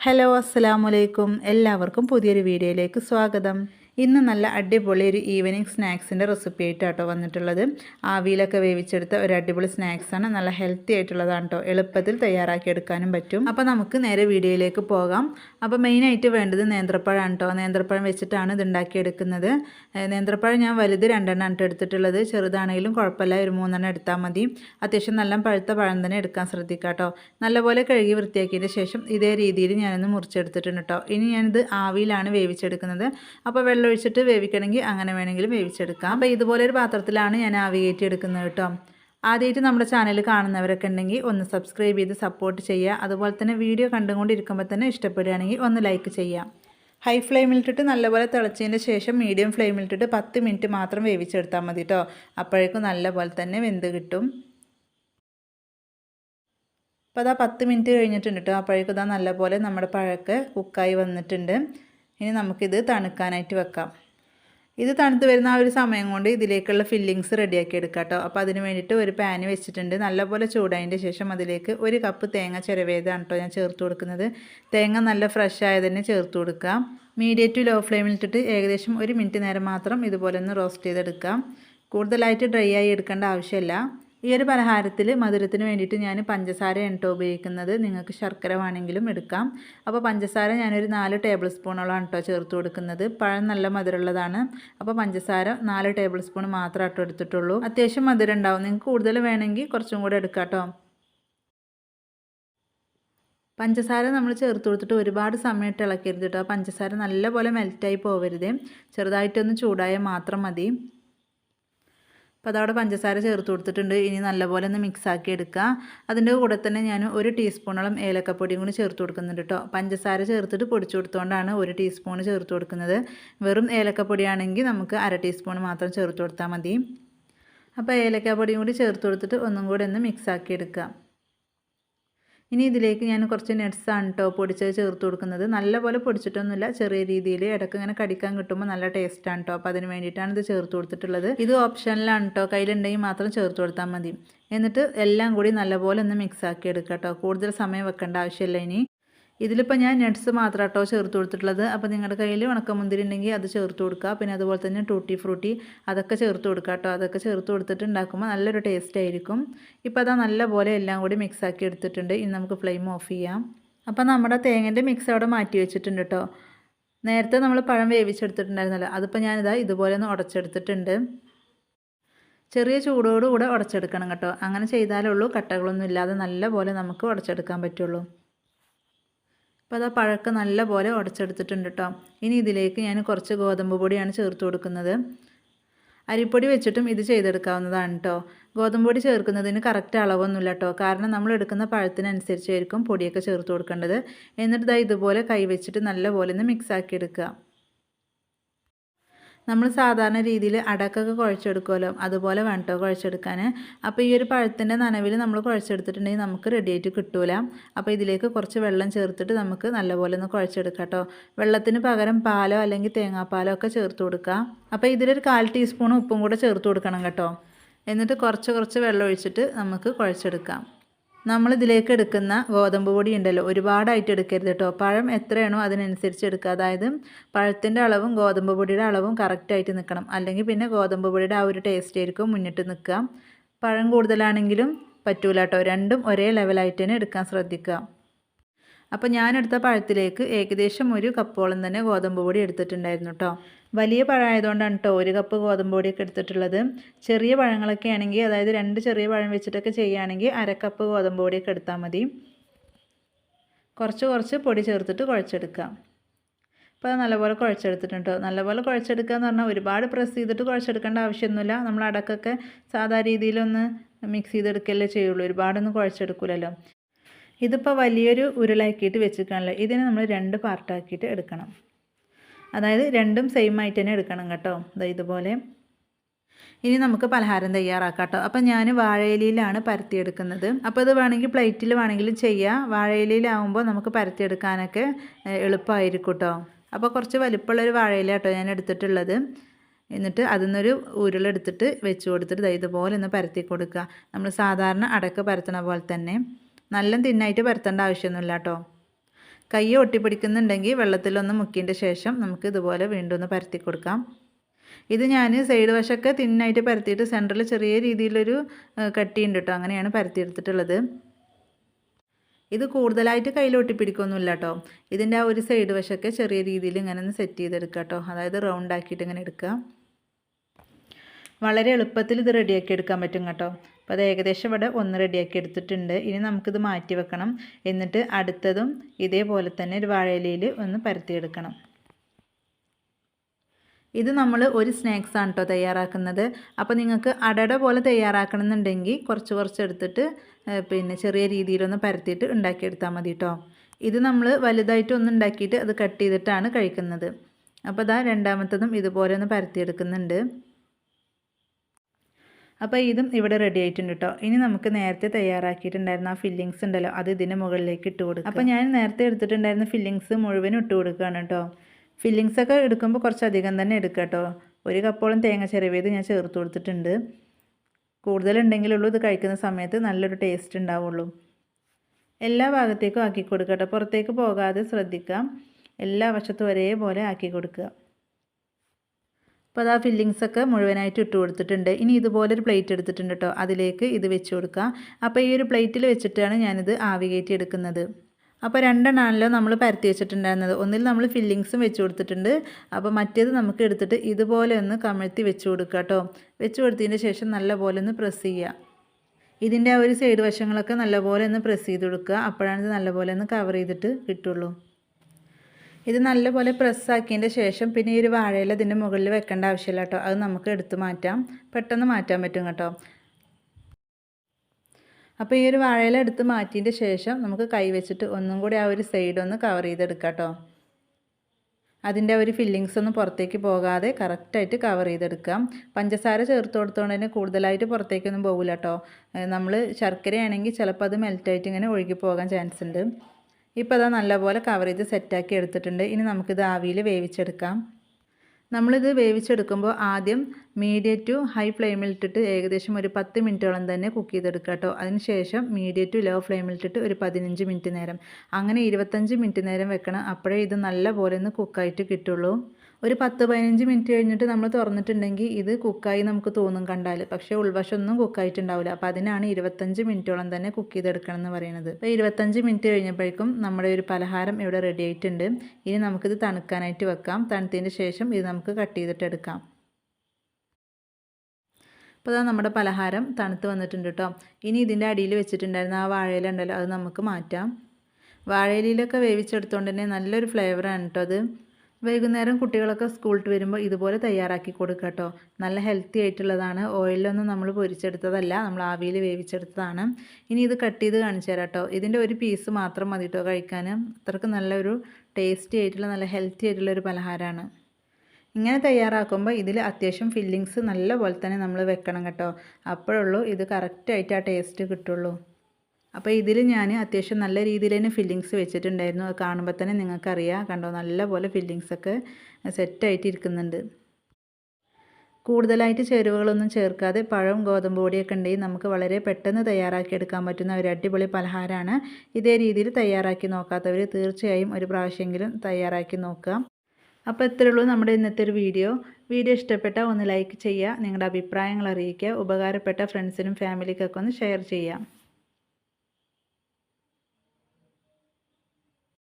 Hello അസ്സലാമു അലൈക്കും എല്ലാവർക്കും പുതിയൊരു വീഡിയോയിലേക്ക് സ്വാഗതം ഇന്ന് നല്ല അടിപൊളി ഒരു ഈവനിങ് സ്നാക്സിന്റെ റെസിപ്പി ആയിട്ടാട്ടോ വന്നിട്ടുള്ളത്. ആവിയിലൊക്കെ വേവിച്ചെടുത്ത ഒരു അടിപൊളി സ്നാക്സാണ് നല്ല ഹെൽത്തി ആയിട്ടുള്ളതാണ് കേട്ടോ എളുപ്പത്തിൽ തയ്യാറാക്കി എടുക്കാനും പറ്റും. അപ്പോൾ നമുക്ക് നേരെ വീഡിയോയിലേക്ക് പോകാം. അപ്പോൾ മെയിനായിട്ട് വേണ്ടത് നേന്ത്രപ്പഴമാണ് കേട്ടോ നേന്ത്രപ്പഴം വെച്ചിട്ടാണ് ഇത് ഉണ്ടാക്കിയെടുക്കുന്നത്. നേന്ത്രപ്പഴം ഞാൻ വലുത് രണ്ടെണ്ണം ഇട്ട് എടുത്തിട്ടുള്ളത്. ചെറുതാണെങ്കിലും കുഴപ്പമില്ല. ഒരു മൂന്നെണ്ണം എടുത്താൽ മതി. അത്യാവശ്യം നല്ല പഴുത്ത പഴം തന്നെ എടുക്കാൻ ശ്രദ്ധിക്കുക കേട്ടോ നല്ലപോലെ കഴുകി വൃത്തിയാക്കിയതിന് ശേഷം ഇതേ രീതിയിൽ ഞാനൊന്ന് മുറിച്ചെടുത്തിട്ടുണ്ട് കേട്ടോ ഇനി ഞാനിത് ആവിയിലാണ് വേവിച്ചെടുക്കുന്നത്. അപ്പോൾ വെള്ളം ഒഴിച്ചിട്ട് വേവിക്കണമെങ്കിൽ അങ്ങനെ വേണമെങ്കിലും വേവിച്ചെടുക്കാം. അപ്പോൾ ഇതുപോലെ ഒരു പാത്രത്തിലാണ് ഞാൻ ആവി കയറ്റി എടുക്കുന്നത് കേട്ടോ. ആദ്യമായിട്ട് നമ്മുടെ ചാനൽ കാണുന്നവരൊക്കെ ഉണ്ടെങ്കിൽ ഒന്ന് സബ്സ്ക്രൈബ് ചെയ്ത് സപ്പോർട്ട് ചെയ്യുക. അതുപോലെ തന്നെ വീഡിയോ കണ്ടുകൊണ്ടിരിക്കുമ്പോൾ തന്നെ ഇഷ്ടപ്പെടുകയാണെങ്കിൽ ഒന്ന് ലൈക്ക് ചെയ്യാം ഹൈ ഫ്ലെയിമിലിട്ടിട്ട് നല്ലപോലെ തിളച്ചതിന് ശേഷം മീഡിയം ഫ്ലെയിമിലിട്ടിട്ട് പത്ത് മിനിറ്റ് മാത്രം വേവിച്ചെടുത്താൽ മതി കേട്ടോ. അപ്പോഴേക്കും നല്ലപോലെ തന്നെ വെന്ത് കിട്ടും. അപ്പോൾ അതാ പത്ത് മിനിറ്റ് കഴിഞ്ഞിട്ടുണ്ട് കേട്ടോ. അപ്പോഴേക്കും ഇതാ നല്ലപോലെ നമ്മുടെ പഴക്ക് കുക്കായി വന്നിട്ടുണ്ട്. ഇനി നമുക്കിത് തണുക്കാനായിട്ട് വെക്കാം. ഇത് തണുത്ത് വരുന്ന ആ ഒരു സമയം കൊണ്ട് ഇതിലേക്കുള്ള ഫില്ലിങ്സ് റെഡിയാക്കി എടുക്കാം കേട്ടോ അപ്പോൾ അതിന് വേണ്ടിയിട്ട് ഒരു പാന് വെച്ചിട്ടുണ്ട്. നല്ലപോലെ ചൂടായതിന്റെ ശേഷം അതിലേക്ക് ഒരു കപ്പ് തേങ്ങ ചിരവേതാണ് കേട്ടോ ഞാൻ ചേർത്ത് കൊടുക്കുന്നത്. തേങ്ങ നല്ല ഫ്രഷ് ആയതന്നെ ചേർത്ത് കൊടുക്കാം. മീഡിയം ടു ലോ ഫ്ലെയിമിൽ ഇട്ടിട്ട് ഏകദേശം ഒരു മിനിറ്റ് നേരം മാത്രം ഇതുപോലെ ഒന്ന് റോസ്റ്റ് ചെയ്തെടുക്കാം. കൂടുതലായിട്ട് ഡ്രൈ ആയി എടുക്കേണ്ട ആവശ്യമില്ല. ഈ ഒരു പലഹാരത്തിൽ മധുരത്തിന് വേണ്ടിയിട്ട് ഞാൻ പഞ്ചസാര കേട്ടോ ഉപയോഗിക്കുന്നത് നിങ്ങൾക്ക് ശർക്കര വേണമെങ്കിലും എടുക്കാം. അപ്പോൾ പഞ്ചസാര ഞാനൊരു നാല് ടേബിൾ സ്പൂണോളം കേട്ടോ ചേർത്ത് കൊടുക്കുന്നത്. പഴം നല്ല മധുരമുള്ളതാണ്. അപ്പോൾ പഞ്ചസാര നാല് ടേബിൾ സ്പൂൺ മാത്രമേ കേട്ടോ എടുത്തിട്ടുള്ളൂ. അത്യാവശ്യം മധുരം ഉണ്ടാവും. നിങ്ങൾക്ക് കൂടുതൽ വേണമെങ്കിൽ കുറച്ചും കൂടെ എടുക്കാം കേട്ടോ പഞ്ചസാര നമ്മൾ ചേർത്ത് കൊടുത്തിട്ട് ഒരുപാട് സമയത്ത് ഇളക്കരുത് കേട്ടോ പഞ്ചസാര നല്ലപോലെ മെൽറ്റായി പോവരുത്. ചെറുതായിട്ടൊന്ന് ചൂടായാൽ മാത്രം മതി. അപ്പോൾ അതവിടെ പഞ്ചസാര ചേർത്ത് കൊടുത്തിട്ടുണ്ട്. ഇനി നല്ലപോലെ ഒന്ന് മിക്സാക്കി എടുക്കുക. അതിന്റെ കൂടെ തന്നെ ഞാൻ ഒരു ടീസ്പൂണോളം ഏലക്കപ്പൊടിയും കൂടി ചേർത്ത് കൊടുക്കുന്നുണ്ട് കേട്ടോ പഞ്ചസാര ചേർത്തിട്ട് പൊടിച്ചു കൊടുത്തുകൊണ്ടാണ് ഒരു ടീസ്പൂൺ ചേർത്ത് കൊടുക്കുന്നത്. വെറും ഏലക്കപ്പൊടിയാണെങ്കിൽ നമുക്ക് അര ടീസ്പൂൺ മാത്രം ചേർത്ത് കൊടുത്താൽ മതി. അപ്പോൾ ഏലക്കപ്പൊടിയും കൂടി ചേർത്ത് കൊടുത്തിട്ട് ഒന്നും കൂടി ഒന്ന് മിക്സാക്കി എടുക്കുക. ഇനി ഇതിലേക്ക് ഞാൻ കുറച്ച് നട്ട്സാണ് കേട്ടോ പൊടിച്ചത് ചേർത്ത് കൊടുക്കുന്നത്. നല്ലപോലെ പൊടിച്ചിട്ടൊന്നുമില്ല. ചെറിയ രീതിയിൽ ഇടയ്ക്ക് ഇങ്ങനെ കടിക്കാൻ കിട്ടുമ്പോൾ നല്ല ടേസ്റ്റാണ് കേട്ടോ അപ്പോൾ അതിന് വേണ്ടിയിട്ടാണ് ഇത് ചേർത്ത് കൊടുത്തിട്ടുള്ളത്. ഇത് ഓപ്ഷനിലാണ് കേട്ടോ കയ്യിലുണ്ടെങ്കിൽ മാത്രം ചേർത്ത് കൊടുത്താൽ മതി. എന്നിട്ട് എല്ലാം കൂടി നല്ലപോലെ ഒന്ന് മിക്സ് ആക്കി എടുക്കാം കേട്ടോ കൂടുതൽ സമയം വെക്കേണ്ട ആവശ്യമില്ല ഇനി. ഇതിലിപ്പോൾ ഞാൻ നട്ട്സ് മാത്രം കേട്ടോ ചേർത്ത് കൊടുത്തിട്ടുള്ളത്. അപ്പോൾ നിങ്ങളുടെ കയ്യിൽ ഉണക്കമുന്തിരി ഉണ്ടെങ്കിൽ അത് ചേർത്ത് കൊടുക്കുക പിന്നെ അതുപോലെ തന്നെ ടൂട്ടി ഫ്രൂട്ടി അതൊക്കെ ചേർത്ത് കൊടുക്കുക കേട്ടോ അതൊക്കെ ചേർത്ത് കൊടുത്തിട്ട് ഉണ്ടാക്കുമ്പോൾ നല്ലൊരു ടേസ്റ്റ് ആയിരിക്കും. ഇപ്പോൾ അതാ നല്ലപോലെ എല്ലാം കൂടി മിക്സ് ആക്കി എടുത്തിട്ടുണ്ട്. ഇനി നമുക്ക് ഫ്ലെയിം ഓഫ് ചെയ്യാം. അപ്പോൾ നമ്മുടെ തേങ്ങന്റെ മിക്സ് അവിടെ മാറ്റി വെച്ചിട്ടുണ്ട് കേട്ടോ നേരത്തെ നമ്മൾ പഴം വേവിച്ചെടുത്തിട്ടുണ്ടായിരുന്നല്ലോ. അതിപ്പോൾ ഞാനിതാ ഇതുപോലെ ഒന്ന് ഉടച്ചെടുത്തിട്ടുണ്ട് ചെറിയ ചൂടോടുകൂടെ ഉടച്ചെടുക്കണം കേട്ടോ. അങ്ങനെ ചെയ്താലുള്ളൂ കട്ടകളൊന്നും ഇല്ലാതെ നല്ല പോലെ നമുക്ക് ഉടച്ചെടുക്കാൻ പറ്റുള്ളൂ. അപ്പോൾ അത് പഴക്കം നല്ല പോലെ ഉടച്ചെടുത്തിട്ടുണ്ട് കേട്ടോ ഇനി ഇതിലേക്ക് ഞാൻ കുറച്ച് ഗോതമ്പ് പൊടിയാണ് ചേർത്ത് കൊടുക്കുന്നത്. അരിപ്പൊടി വെച്ചിട്ടും ഇത് ചെയ്തെടുക്കാവുന്നതാണ് കേട്ടോ ഗോതമ്പ് പൊടി ചേർക്കുന്നതിന് കറക്റ്റ് അളവൊന്നുമില്ല കേട്ടോ കാരണം നമ്മൾ എടുക്കുന്ന പഴത്തിനനുസരിച്ചായിരിക്കും പൊടിയൊക്കെ ചേർത്ത് കൊടുക്കേണ്ടത്. എന്നിട്ട് ഇതാ ഇതുപോലെ കൈ വെച്ചിട്ട് നല്ലപോലെ ഒന്ന് മിക്സാക്കി എടുക്കുക. നമ്മൾ സാധാരണ രീതിയിൽ അടക്കൊക്കെ കുഴച്ചെടുക്കുമല്ലോ. അതുപോലെ വേണം കേട്ടോ കുഴച്ചെടുക്കാൻ അപ്പോൾ ഈ ഒരു പഴത്തിന്റെ നനവിൽ നമ്മൾ കുഴച്ചെടുത്തിട്ടുണ്ടെങ്കിൽ നമുക്ക് റെഡിയായിട്ട് കിട്ടൂല. അപ്പോൾ ഇതിലേക്ക് കുറച്ച് വെള്ളം ചേർത്തിട്ട് നമുക്ക് നല്ലപോലെ ഒന്ന് കുഴച്ചെടുക്കാം കേട്ടോ. വെള്ളത്തിന് പകരം പാലോ അല്ലെങ്കിൽ തേങ്ങാപ്പാലോ ഒക്കെ ചേർത്ത് കൊടുക്കുക. അപ്പോൾ ഇതിലൊരു കാൽ ടീസ്പൂൺ ഉപ്പും കൂടെ ചേർത്ത് കൊടുക്കണം കേട്ടോ. എന്നിട്ട് കുറച്ച് കുറച്ച് വെള്ളം ഒഴിച്ചിട്ട് നമുക്ക് കുഴച്ചെടുക്കാം. നമ്മൾ ഇതിലേക്ക് എടുക്കുന്ന ഗോതമ്പ് പൊടി ഉണ്ടല്ലോ ഒരുപാടായിട്ട് എടുക്കരുത് കേട്ടോ പഴം എത്രയാണോ അതിനനുസരിച്ച് എടുക്കുക. അതായത് പഴത്തിന്റെ അളവും ഗോതമ്പ് പൊടിയുടെ അളവും കറക്റ്റായിട്ട് നിൽക്കണം. അല്ലെങ്കിൽ പിന്നെ ഗോതമ്പ് പൊടിയുടെ ആ ഒരു ടേസ്റ്റ് ആയിരിക്കും മുന്നിട്ട് നിൽക്കുക. പഴം കൂടുതലാണെങ്കിലും പറ്റൂല കേട്ടോ രണ്ടും ഒരേ ലെവലായിട്ട് തന്നെ എടുക്കാൻ ശ്രദ്ധിക്കുക. അപ്പോൾ ഞാനെടുത്ത പഴത്തിലേക്ക് ഏകദേശം ഒരു കപ്പോളം തന്നെ ഗോതമ്പ് പൊടി എടുത്തിട്ടുണ്ടായിരുന്നു കേട്ടോ വലിയ പഴമായതുകൊണ്ടാണ് കേട്ടോ ഒരു കപ്പ് ഗോതമ്പ് പൊടിയൊക്കെ എടുത്തിട്ടുള്ളത്. ചെറിയ പഴങ്ങളൊക്കെ ആണെങ്കിൽ അതായത് രണ്ട് ചെറിയ പഴം വെച്ചിട്ടൊക്കെ ചെയ്യുകയാണെങ്കിൽ അരക്കപ്പ് കപ്പ് ഗോതമ്പ് പൊടിയൊക്കെ എടുത്താൽ മതി. കുറച്ച് കുറച്ച് പൊടി ചേർത്തിട്ട് കുഴച്ചെടുക്കാം അപ്പോൾ നല്ലപോലെ കുഴച്ചെടുത്തിട്ടുണ്ട് നല്ലപോലെ കുഴച്ചെടുക്കുക എന്ന് പറഞ്ഞാൽ ഒരുപാട് പ്രസ് ചെയ്തിട്ട് കുഴച്ചെടുക്കേണ്ട ആവശ്യമൊന്നുമില്ല. നമ്മൾ അടക്കൊക്കെ സാധാരണ രീതിയിലൊന്ന് മിക്സ് ചെയ്തെടുക്കല്ലേ ചെയ്യുള്ളൂ. ഒരുപാടൊന്നും കുഴച്ചെടുക്കില്ലല്ലോ ഇതിപ്പോൾ വലിയൊരു ഉരുളാക്കിയിട്ട് വെച്ചിരിക്കണല്ലോ. ഇതിനെ നമ്മൾ രണ്ട് പാർട്ടാക്കിയിട്ട് എടുക്കണം. അതായത് രണ്ടും സെയിം ആയിട്ട് തന്നെ എടുക്കണം കേട്ടോ. ഇതുപോലെ. ഇനി നമുക്ക് പലഹാരം തയ്യാറാക്കാം കേട്ടോ. അപ്പോൾ ഞാൻ വാഴയിലയിലാണ് പരത്തിയെടുക്കുന്നത്. അപ്പോൾ ഇത് വേണമെങ്കിൽ പ്ലേറ്റിൽ വേണമെങ്കിലും ചെയ്യാം. വാഴയിലയിലാവുമ്പോൾ നമുക്ക് പരത്തിയെടുക്കാനൊക്കെ എളുപ്പമായിരിക്കും കേട്ടോ. അപ്പോൾ കുറച്ച് വലിപ്പമുള്ളൊരു വാഴയില കേട്ടോ ഞാൻ എടുത്തിട്ടുള്ളത്. എന്നിട്ട് അതിൽ നിന്നൊരു ഉരുളെടുത്തിട്ട് വെച്ച് കൊടുത്തിട്ട് ഇതുപോലെ ഒന്ന് പരത്തി കൊടുക്കുക. നമ്മൾ സാധാരണ അടക്ക പരത്തണ പോലെ തന്നെ. നല്ല തിന്നായിട്ട് പരത്തേണ്ട ആവശ്യമൊന്നുമില്ല കേട്ടോ കൈ ഒട്ടിപ്പിടിക്കുന്നുണ്ടെങ്കിൽ വെള്ളത്തിലൊന്ന് മുക്കിയതിന്റെ ശേഷം നമുക്ക് ഇതുപോലെ വീണ്ടും ഒന്ന് പരത്തി കൊടുക്കാം. ഇത് ഞാൻ സൈഡ് വശമൊക്കെ തിന്നായിട്ട് പരത്തിയിട്ട് സെന്ററിൽ ചെറിയ രീതിയിലൊരു കട്ടിയുണ്ട് കേട്ടോ. അങ്ങനെയാണ് പരത്തിയെടുത്തിട്ടുള്ളത്. ഇത് കൂടുതലായിട്ട് കയ്യിൽ ഒട്ടിപ്പിടിക്കൊന്നുമില്ല കേട്ടോ ഇതിന്റെ ആ ഒരു സൈഡ് വശമൊക്കെ ചെറിയ രീതിയിൽ ഇങ്ങനെ ഒന്ന് സെറ്റ് ചെയ്തെടുക്കുക കേട്ടോ. അതായത് റൗണ്ട് ആക്കിയിട്ട് ഇങ്ങനെ എടുക്കുക. വളരെ എളുപ്പത്തിൽ ഇത് റെഡിയാക്കി എടുക്കാൻ പറ്റും കേട്ടോ. അപ്പോൾ അത് ഏകദേശം ഇവിടെ ഒന്ന് റെഡിയാക്കി എടുത്തിട്ടുണ്ട്. ഇനി നമുക്കിത് മാറ്റി വെക്കണം. എന്നിട്ട് അടുത്തതും ഇതേപോലെ തന്നെ ഒരു വാഴയിലയിൽ ഒന്ന് പരത്തിയെടുക്കണം. ഇത് നമ്മൾ ഒരു സ്നാക്സ് ആണ് കേട്ടോ തയ്യാറാക്കുന്നത്. അപ്പോൾ നിങ്ങൾക്ക് അടട പോലെ തയ്യാറാക്കണമെന്നുണ്ടെങ്കിൽ കുറച്ച് കുറച്ച് എടുത്തിട്ട് പിന്നെ ചെറിയ രീതിയിലൊന്ന് പരത്തിയിട്ട് ഉണ്ടാക്കിയെടുത്താൽ മതി കേട്ടോ. ഇത് നമ്മൾ വലുതായിട്ട് ഒന്ന് ഉണ്ടാക്കിയിട്ട് അത് കട്ട് ചെയ്തിട്ടാണ് കഴിക്കുന്നത്. അപ്പോൾ അതാ രണ്ടാമത്തതും ഇതുപോലെ ഒന്ന് പരത്തിയെടുക്കുന്നുണ്ട്. അപ്പോൾ ഇതും ഇവിടെ റെഡി ആയിട്ടുണ്ട് കേട്ടോ ഇനി നമുക്ക് നേരത്തെ തയ്യാറാക്കിയിട്ടുണ്ടായിരുന്ന ആ ഫില്ലിങ്സ് ഉണ്ടല്ലോ അത് ഇതിന്റെ മുകളിലേക്ക് ഇട്ട് കൊടുക്കും അപ്പോൾ ഞാൻ നേരത്തെ എടുത്തിട്ടുണ്ടായിരുന്ന ഫില്ലിങ്സ് മുഴുവനും ഇട്ട് കൊടുക്കുകയാണ് കേട്ടോ ഫില്ലിങ്സ് ഒക്കെ എടുക്കുമ്പോൾ കുറച്ചധികം തന്നെ എടുക്കുക കേട്ടോ ഒരു കപ്പോളം തേങ്ങ ചിരവിയത് ഞാൻ ചേർത്ത് കൊടുത്തിട്ടുണ്ട്. കൂടുതലുണ്ടെങ്കിലുള്ളൂ ഇത് കഴിക്കുന്ന സമയത്ത് നല്ലൊരു ടേസ്റ്റ് ഉണ്ടാവുള്ളൂ. എല്ലാ ഭാഗത്തേക്കും ആക്കി കൊടുക്കുക കേട്ടോ പുറത്തേക്ക് പോകാതെ ശ്രദ്ധിക്കാം എല്ലാ വശത്തും ഒരേപോലെ ആക്കി കൊടുക്കുക. അപ്പോൾ അത് ഫില്ലിങ്സൊക്കെ മുഴുവനായിട്ട് ഇട്ട് കൊടുത്തിട്ടുണ്ട്. ഇനി ഇതുപോലെ ഒരു പ്ലേറ്റ് എടുത്തിട്ടുണ്ട് കേട്ടോ അതിലേക്ക് ഇത് വെച്ച് കൊടുക്കുക അപ്പോൾ ഈ ഒരു പ്ലേറ്റിൽ വെച്ചിട്ടാണ് ഞാനിത് ആവികേറ്റി എടുക്കുന്നത്. അപ്പോൾ രണ്ടെണ്ണമാണല്ലോ നമ്മൾ പരത്തി വെച്ചിട്ടുണ്ടായിരുന്നത്. ഒന്നിൽ നമ്മൾ ഫില്ലിങ്സും വെച്ച് കൊടുത്തിട്ടുണ്ട്. അപ്പോൾ മറ്റേത് നമുക്ക് എടുത്തിട്ട് ഇതുപോലെ ഒന്ന് കമഴ്ത്തി വെച്ച് കൊടുക്കുക കേട്ടോ വെച്ച് കൊടുത്തതിന് ശേഷം നല്ലപോലെ ഒന്ന് പ്രസ് ചെയ്യുക. ഇതിന്റെ ആ ഒരു സൈഡ് വശങ്ങളൊക്കെ നല്ലപോലെ ഒന്ന് പ്രസ് ചെയ്ത് കൊടുക്കുക. അപ്പോഴാണ് ഇത് നല്ലപോലെ ഒന്ന് കവർ ചെയ്തിട്ട് കിട്ടുള്ളൂ. ഇത് നല്ലപോലെ പ്രസ്സാക്കിയതിന്റെ ശേഷം പിന്നെ ഈ ഒരു വാഴയില ഇതിന്റെ മുകളിൽ വെക്കേണ്ട ആവശ്യമില്ല കേട്ടോ അത് നമുക്ക് എടുത്തു മാറ്റാം. പെട്ടെന്ന് മാറ്റാൻ പറ്റും കേട്ടോ. അപ്പോൾ ഈ ഒരു വാഴയില എടുത്ത് മാറ്റിയതിന്റെ ശേഷം നമുക്ക് കൈ വെച്ചിട്ട് ഒന്നും കൂടി ആ ഒരു സൈഡ് ഒന്ന് കവർ ചെയ്തെടുക്കാം കേട്ടോ അതിന്റെ ഒരു ഫില്ലിങ്സ് ഒന്നും പുറത്തേക്ക് പോകാതെ കറക്റ്റായിട്ട് കവർ ചെയ്തെടുക്കാം. പഞ്ചസാര ചേർത്ത് കൊടുത്തോണ്ട് തന്നെ കൂടുതലായിട്ട് പുറത്തേക്കൊന്നും പോകില്ല കേട്ടോ നമ്മൾ ശർക്കരയാണെങ്കിൽ ചിലപ്പോൾ അത് മെൽറ്റായിട്ട് ഇങ്ങനെ ഒഴുകി പോകാൻ ചാൻസ് ഉണ്ട്. ഇപ്പോൾ അത് നല്ലപോലെ കവർ ചെയ്ത് സെറ്റാക്കി എടുത്തിട്ടുണ്ട്. ഇനി നമുക്കിത് ആവിയിൽ വേവിച്ചെടുക്കാം. നമ്മളിത് വേവിച്ചെടുക്കുമ്പോൾ ആദ്യം മീഡിയം ടു ഹൈ ഫ്ലെയിമിലിട്ടിട്ട് ഏകദേശം ഒരു പത്ത് മിനിറ്റോളം തന്നെ കുക്ക് ചെയ്തെടുക്കുക കേട്ടോ. അതിനുശേഷം മീഡിയം ടു ലോ ഫ്ലെയിമിലിട്ടിട്ട് ഒരു പതിനഞ്ച് മിനിറ്റ് നേരം. അങ്ങനെ ഇരുപത്തഞ്ച് മിനിറ്റ് നേരം വെക്കണം. അപ്പോഴേ ഇത് നല്ല പോലെ ഒന്ന് കുക്കായിട്ട് കിട്ടുള്ളൂ. ഒരു പത്ത് പതിനഞ്ച് മിനിറ്റ് കഴിഞ്ഞിട്ട് നമ്മൾ തുറന്നിട്ടുണ്ടെങ്കിൽ ഇത് കുക്കായി നമുക്ക് തോന്നും കണ്ടാൽ പക്ഷേ ഉൾവശമൊന്നും കുക്കായിട്ടുണ്ടാവില്ല. അപ്പോൾ അതിനാണ് ഇരുപത്തഞ്ച് മിനിറ്റോളം തന്നെ കുക്ക് ചെയ്തെടുക്കണം എന്ന് പറയുന്നത്. അപ്പോൾ ഇരുപത്തഞ്ച് മിനിറ്റ് കഴിഞ്ഞപ്പോഴേക്കും നമ്മുടെ ഒരു പലഹാരം ഇവിടെ റെഡി ആയിട്ടുണ്ട്. ഇനി നമുക്കിത് തണുക്കാനായിട്ട് വെക്കാം. തണുത്തതിന് ശേഷം ഇത് നമുക്ക് കട്ട് ചെയ്തിട്ട് എടുക്കാം. അപ്പോൾ അതാ നമ്മുടെ പലഹാരം തണുത്ത് വന്നിട്ടുണ്ട് കേട്ടോ. ഇനി ഇതിന്റെ അടിയിൽ വെച്ചിട്ടുണ്ടായിരുന്ന ആ വാഴയില ഉണ്ടല്ലോ അത് നമുക്ക് മാറ്റാം. വാഴയിലൊക്കെ വേവിച്ചെടുത്തുകൊണ്ട് തന്നെ നല്ലൊരു ഫ്ലേവറാണ് കേട്ടോ അത്. വൈകുന്നേരം കുട്ടികളൊക്കെ സ്കൂളിൽ വരുമ്പോൾ ഇതുപോലെ തയ്യാറാക്കി കൊടുക്കുക കേട്ടോ നല്ല ഹെൽത്തി ആയിട്ടുള്ളതാണ്. ഓയിലൊന്നും നമ്മൾ പൊരിച്ചെടുത്തതല്ല നമ്മൾ ആവിയിൽ വേവിച്ചെടുത്തതാണ്. ഇനി ഇത് കട്ട് ചെയ്ത് കാണിച്ചു തരാം കേട്ടോ ഇതിന്റെ ഒരു പീസ് മാത്രം മതി കേട്ടോ കഴിക്കാൻ അത്രയ്ക്ക് നല്ലൊരു ടേസ്റ്റി ആയിട്ടുള്ള നല്ല ഹെൽത്തി ആയിട്ടുള്ള ഒരു പലഹാരമാണ് ഇങ്ങനെ തയ്യാറാക്കുമ്പോൾ ഇതിൽ അത്യാവശ്യം ഫില്ലിങ്സ് നല്ല പോലെ തന്നെ നമ്മൾ വെക്കണം കേട്ടോ അപ്പോഴുള്ളൂ ഇത് കറക്റ്റായിട്ട് ആ ടേസ്റ്റ് കിട്ടുള്ളൂ. അപ്പോൾ ഇതിൽ ഞാൻ അത്യാവശ്യം നല്ല രീതിയിൽ തന്നെ ഫില്ലിങ്സ് വെച്ചിട്ടുണ്ടായിരുന്നു. അത് കാണുമ്പോൾ തന്നെ നിങ്ങൾക്കറിയാം. കണ്ടോ? നല്ല പോലെ ഫില്ലിങ്സൊക്കെ സെറ്റായിട്ട് ഇരിക്കുന്നുണ്ട്. കൂടുതലായിട്ട് ചേരുവകളൊന്നും ചേർക്കാതെ പഴം ഗോതമ്പ് പൊടിയൊക്കെ ഉണ്ടെങ്കിൽ നമുക്ക് വളരെ പെട്ടെന്ന് തയ്യാറാക്കി എടുക്കാൻ പറ്റുന്ന ഒരു അടിപൊളി പലഹാരമാണ്. ഇതേ രീതിയിൽ തയ്യാറാക്കി നോക്കാത്തവർ തീർച്ചയായും ഒരു പ്രാവശ്യമെങ്കിലും തയ്യാറാക്കി നോക്കാം. അപ്പോൾ ഇത്രയേ ഉള്ളൂ നമ്മുടെ ഇന്നത്തെ ഒരു വീഡിയോ. വീഡിയോ ഇഷ്ടപ്പെട്ടാൽ ഒന്ന് ലൈക്ക് ചെയ്യുക നിങ്ങളുടെ അഭിപ്രായങ്ങൾ അറിയിക്കുക ഉപകാരപ്പെട്ട ഫ്രണ്ട്സിനും ഫാമിലിക്കൊക്കെ ഒന്ന് ഷെയർ ചെയ്യാം.